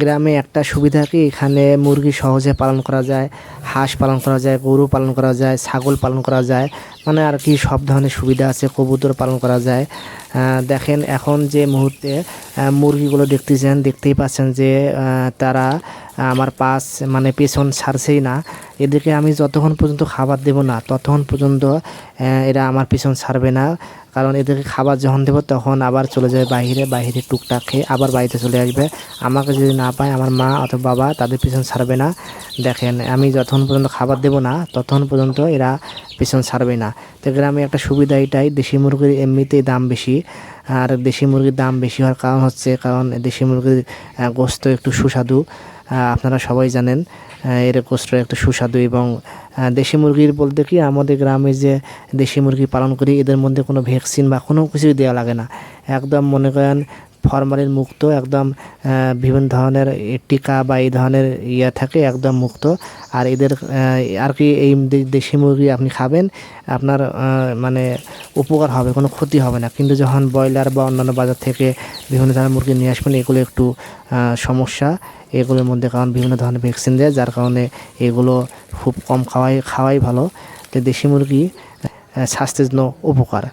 গ্রামে একটা সুবিধা কি? এখানে মুরগি সহজে পালন করা যায়, হাঁস পালন করা যায়, গরু পালন করা যায়, ছাগল পালন করা যায় মানে আর কি সব ধরনের সুবিধা আছে, কবুতর পালন করা যায়। দেখেন এখন যে মুহূর্তে মুরগিগুলো দেখতেছেন, দেখতেই পাচ্ছেন যে তারা আমার পাশ মানে পেছন ছাড়ছেই না। এদেরকে আমি যতক্ষণ পর্যন্ত খাবার দেব না, ততক্ষণ পর্যন্ত এরা আমার পেছন ছাড়বে না। কারণ এদেরকে খাবার যখন দেবো, তখন আবার চলে যাবে বাইরে বাইরে টুকটাক খেয়ে আবার বাড়িতে চলে আসবে। আমাকে যদি না পায়, আমার মা অথবা বাবা তাদের পিছন ছাড়বে না। দেখেন, আমি যতক্ষণ পর্যন্ত খাবার দেবো না, ততক্ষণ পর্যন্ত এরা পিছন ছাড়বে না। তো গ্রামে একটা সুবিধা এটাই, দেশি মুরগির এমনিতেই দাম বেশি। আর দেশি মুরগির দাম বেশি হওয়ার কারণ হচ্ছে, কারণ দেশি মুরগির গোস্ত একটু সুস্বাদু। আপনারা সবাই জানেন এর গোস্ত একটা সুস্বাদু এবং দেশি মুরগির বলতে কি, আমাদের গ্রামে যে দেশি মুরগি পালন করি, এদের মধ্যে কোনো ভ্যাকসিন বা কোনো কিছুই দেওয়া লাগে না। একদম মনে করেন ফরমালিন মুক্ত, একদম বিভিন্ন ধরনের টিকা বা এই ধরনের ইয়ে থাকে, একদম মুক্ত। আর এদের আর কি এই দেশি মুরগি আপনি খাবেন, আপনার মানে উপকার হবে, কোনো ক্ষতি হবে না। কিন্তু যখন ব্রয়লার বা অন্যান্য বাজার থেকে বিভিন্ন ধরনের মুরগি নিয়ে আসবেন, এগুলো একটু সমস্যা। এগুলোর মধ্যে কারণ বিভিন্ন ধরনের ভ্যাকসিন দেয়, যার কারণে এগুলো খুব কম খাওয়াই খাওয়াই ভালো। দেশি মুরগি স্বাস্থ্যের জন্য উপকার।